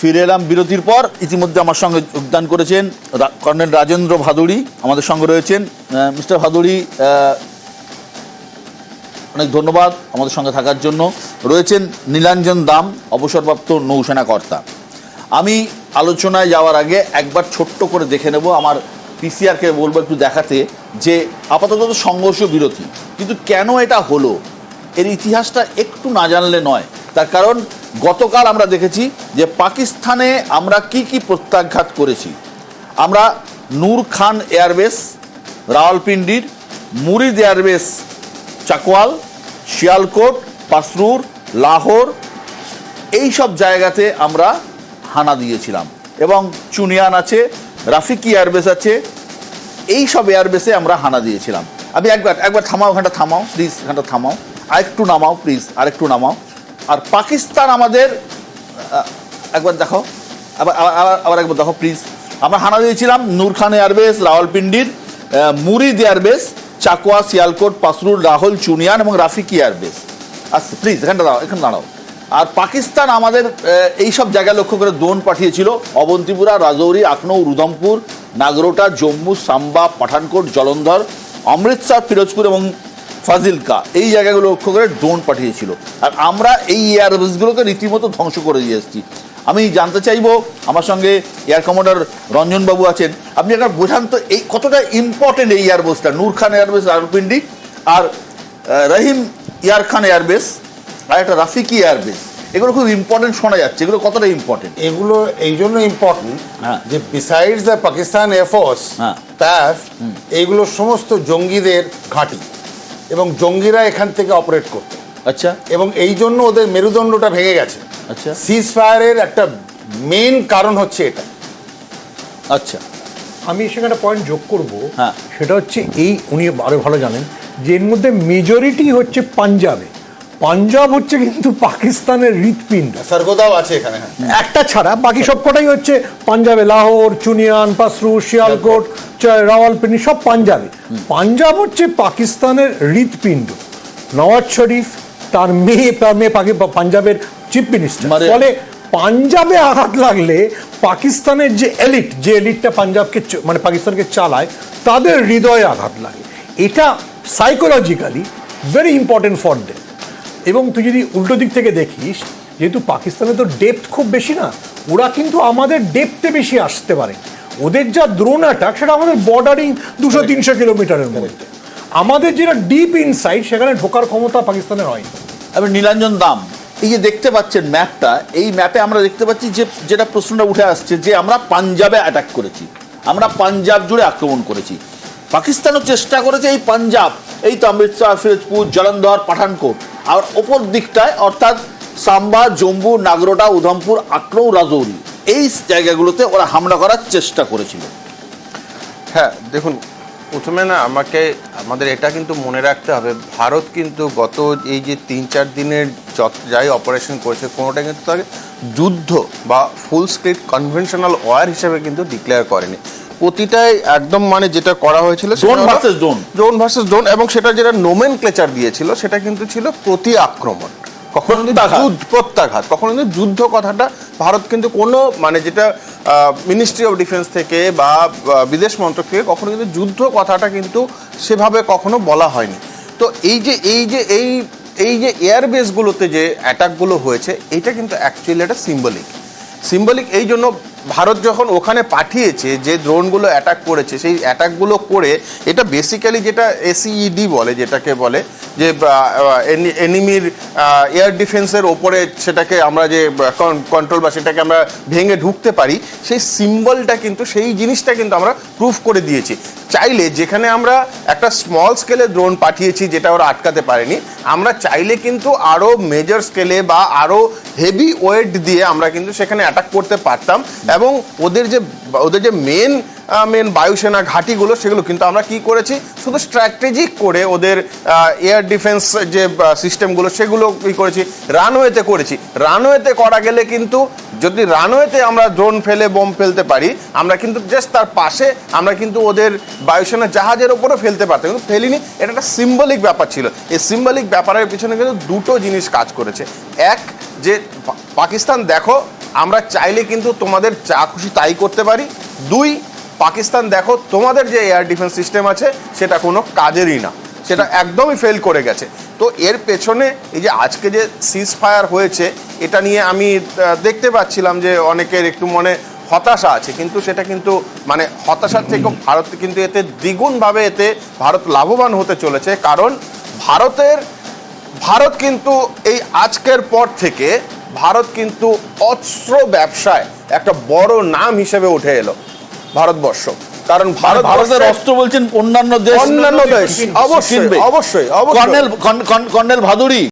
ফিরে এলাম বিরতির পর। ইতিমধ্যে আমার সঙ্গে যোগদান করেছেন কর্নেল রাজেন্দ্র ভাদুড়ি, আমাদের সঙ্গে রয়েছেন মিস্টার ভাদুড়ি অনেক ধন্যবাদ আমাদের সঙ্গে থাকার জন্য। রয়েছেন নীলাঞ্জন দাম, অবসরপ্রাপ্ত নৌসেনা কর্তা। আমি আলোচনায় যাওয়ার আগে একবার ছোট্ট করে দেখে নেব আমার পিসিআরকে বলব একটু দেখাতে যে আপাতত সংঘর্ষ বিরতি কিন্তু কেন এটা হলো? এর ইতিহাসটা একটু না জানলে নয়। তার কারণ গতকাল আমরা দেখেছি যে পাকিস্তানে আমরা কি কি প্রত্যাঘাত করেছি। আমরা নূর খান এয়ারবেস, রাওয়ালপিন্ডির মুরিদ এয়ারবেস চাকওয়াল শিয়ালকোট, পাসরুর, লাহোর এই সব জায়গাতে আমরা হানা দিয়েছিলাম। এবং চুনিয়ান আছে, রাফিকি এয়ারবেস আছে এই সব এয়ারবেসে আমরা হানা দিয়েছিলাম। আমি একবার একবার থামাও এখানটা থামাও প্লিজ এখানটা থামাও। আরেকটু নামাও প্লিজ আরেকটু নামাও। আর পাকিস্তান আমাদের একবার দেখো, আবার, আবার- একবার দেখো প্লিজ আমরা হানা দিয়েছিলাম নূর খান এয়ারবেস রাওয়ালপিন্ডির মুরিদ এয়ারবেস, চাকুয়া সিয়ালকোট পাসরুর রাহুল চুনিয়ান এবং রাফিকি এয়ারবেস। আচ্ছা প্লিজ এখানটা দাঁড়াও, এখানে দাঁড়াও। আর পাকিস্তান আমাদের এই সব জায়গা লক্ষ্য করে ড্রোন পাঠিয়েছিল। অবন্তিপুরা, রাজৌরি আখনৌ রুধমপুর নাগরোটা, জম্মু, সাম্বা, পাঠানকোট, জলন্ধর, অমৃতসর ফিরোজপুর এবং ফাজিলকা এই জায়গাগুলো লক্ষ্য করে ড্রোন পাঠিয়েছিল। আর আমরা এই এয়ারবেসগুলোকে রীতিমতো ধ্বংস করে দিয়ে এসেছি। আমি জানতে চাইব আমার সঙ্গে এয়ার কমান্ডার রঞ্জনবাবু আছেন। আপনি একবার বোঝান তো এই কতটা ইম্পর্টেন্ট এই এয়ারবেসটা নূর খান এয়ারবেস রারপিন্ডি আর রহিম ইয়ার খান এয়ারবেস আর একটা রাফিকি এয়ারবেস। এগুলো খুব ইম্পর্টেন্ট শোনা যাচ্ছে এগুলো কতটা ইম্পর্টেন্ট এগুলো এই জন্য ইম্পর্টেন্ট হ্যাঁ। যে বিসাইডস দ্য পাকিস্তান এয়ারফোর্স হ্যাঁ। প্যাফ এইগুলো সমস্ত জঙ্গিদের ঘাঁটি। এবং জঙ্গিরা এখান থেকে অপারেট করত। আচ্ছা। এবং এই জন্য ওদের মেরুদণ্ডটা ভেঙে গেছে। আচ্ছা। সিজ ফায়ারের একটা মেন কারণ হচ্ছে এটা। আচ্ছা। আমি সেখানে পয়েন্ট যোগ করব। হ্যাঁ। সেটা হচ্ছে এই উনি আরও ভালো জানেন যে এর মধ্যে মেজরিটি হচ্ছে পাঞ্জাবে। পাঞ্জাব হচ্ছে কিন্তু পাকিস্তানের হৃৎপিণ্ড। সর্গদাও আছে এখানে হ্যাঁ। একটা ছাড়া বাকি সবকটাই হচ্ছে পাঞ্জাবে লাহোর চুনিয়ান পাসরু শিয়ালকোট রাওয়ালপিন্ডি সব পাঞ্জাবে। পাঞ্জাব হচ্ছে পাকিস্তানের হৃৎপিণ্ড। নওয়াজ শরীফ তার মেয়ে তার মেয়ে পাকি- পাঞ্জাবের চিফ মিনিস্টার। মানে- ফলে পাঞ্জাবে আঘাত লাগলে পাকিস্তানের যে এলিট যে এলিটটা পাঞ্জাবকে মানে পাকিস্তানকে চালায় তাদের হৃদয়ে আঘাত লাগে। এটা psychologically very important for them এবং তুই যদি উল্টো দিক থেকে দেখিস যেহেতু পাকিস্তানে তো ডেপথ খুব বেশি না ওরা কিন্তু আমাদের ডেপথে বেশি আসতে পারে। ওদের যা দ্রোন অ্যাটাক সেটা আমাদের বর্ডারিং দুশো তিনশো কিলোমিটারের মধ্যে। আমাদের যেটা ডিপ ইনসাইড সেখানে ঢোকার ক্ষমতা পাকিস্তানের হয়। এবার নীলাঞ্জন দাম এই যে দেখতে পাচ্ছেন ম্যাপটা এই ম্যাপে আমরা দেখতে পাচ্ছি যে যেটা প্রশ্নটা উঠে আসছে যে আমরা পাঞ্জাবে অ্যাটাক করেছি। আমরা পাঞ্জাব জুড়ে আক্রমণ করেছি। পাকিস্তানও চেষ্টা করেছে এই পাঞ্জাব এই তো অমৃতসর ফিরোজপুর, জলন্ধর, পাঠানকোট। আর ওপর দিকটায় অর্থাৎ সাম্বা, জম্মু, নাগরোটা, উধমপুর আক্রৌ রাজৌরি। এই জায়গাগুলোতে ওরা হামলা করার চেষ্টা করেছিল। হ্যাঁ দেখুন, প্রথমে না আমাকে, আমাদের এটা কিন্তু মনে রাখতে হবে, ভারত কিন্তু গত এই যে তিন চার দিনের যত যাই অপারেশন করেছে, কোনোটা কিন্তু তাকে যুদ্ধ বা ফুল স্ক্রিট কনভেনশনাল ওয়ার হিসেবে কিন্তু ডিক্লেয়ার করেনি। প্রতিটাই একদম মানে যেটা করা হয়েছিল হলো- versus drone। Drone versus drone এবং সেটা যেটা নোমেন ক্লেচার দিয়েছিল সেটা কিন্তু ছিল প্রতি আক্রমণ কখনো কিন্তু। যুদ্ধ প্রত্যাঘাত কখনো কিন্তু যুদ্ধ কথাটা ভারত কিন্তু কোনো মানে যেটা মিনিস্ট্রি অফ ডিফেন্স থেকে বা বিদেশ মন্ত্রক থেকে কখনো কিন্তু যুদ্ধ কথাটা কিন্তু সেভাবে কখনো বলা হয়নি তো এই যে এই যে এই এই যে এয়ারবেসগুলোতে যে অ্যাটাকগুলো হয়েছে এটা কিন্তু অ্যাকচুয়ালি একটা সিম্বলিক সিম্বলিক এই জন্য ভারত যখন ওখানে পাঠিয়েছে যে ড্রোনগুলো অ্যাটাক করেছে, সেই অ্যাটাকগুলো করে, এটা বেসিক্যালি যেটা এসিইডি বলে, যেটাকে বলে যে এনিমির এয়ার ডিফেন্সের ওপরে সেটাকে আমরা যে কন্ট্রোল বা সেটাকে আমরা ভেঙে ঢুকতে পারি, সেই সিম্বলটা কিন্তু, সেই জিনিসটা কিন্তু আমরা প্রুফ করে দিয়েছি। চাইলে যেখানে আমরা একটা স্মল স্কেলে ড্রোন পাঠিয়েছি যেটা ওরা আটকাতে পারেনি, আমরা চাইলে কিন্তু আরও মেজর স্কেলে বা আরও হেভি ওয়েট দিয়ে আমরা কিন্তু সেখানে অ্যাটাক করতে পারতাম। এবং ওদের যে ওদের যে মেন মেন বায়ুসেনা ঘাঁটিগুলো, সেগুলো কিন্তু আমরা কি করেছি? শুধু স্ট্র্যাটেজিক করে ওদের এয়ার ডিফেন্স যে সিস্টেমগুলো সেগুলো কি করেছি। রানওয়েতে করেছি। রানওয়েতে করা গেলে কিন্তু যদি রানওয়েতে আমরা ড্রোন ফেলে বোম ফেলতে পারি, আমরা কিন্তু জাস্ট তার পাশে আমরা কিন্তু ওদের বায়ুসেনা জাহাজের ওপরও ফেলতে পারতাম। কিন্তু ফেলিনি। এটা একটা সিম্বলিক ব্যাপার ছিল। এই সিম্বলিক ব্যাপারের পিছনে কিন্তু দুটো জিনিস কাজ করেছে। এক, যে পাকিস্তান, দেখো, আমরা চাইলে কিন্তু তোমাদের যা খুশি তাই করতে পারি। দুই পাকিস্তান দেখো, তোমাদের যে এয়ার ডিফেন্স সিস্টেম আছে, সেটা কোনো কাজেরই না। সেটা একদমই ফেল করে গেছে। তো এর পেছনে এই যে আজকে যে সিজ ফায়ার হয়েছে, এটা নিয়ে আমি দেখতে পাচ্ছিলাম যে অনেকের একটু মনে হতাশা আছে, কিন্তু সেটা কিন্তু মানে হতাশার থেকেও ভারত কিন্তু এতে দ্বিগুণভাবে এতে ভারত লাভবান হতে চলেছে। কারণ ভারতের, ভারত কিন্তু এই আজকের পর থেকে ভারত কিন্তু অস্ত্র ব্যবসায় একটা বড় নাম হিসেবে উঠে এলো। ভারতবর্ষ। কারণ ভারত ভারত ভারতের অস্ত্র বলছেন অন্যান্য দেশ অন্যান্য দেশ। অবশ্যই অবশ্যই অবশ্যই। Colonel colonel Bhaduri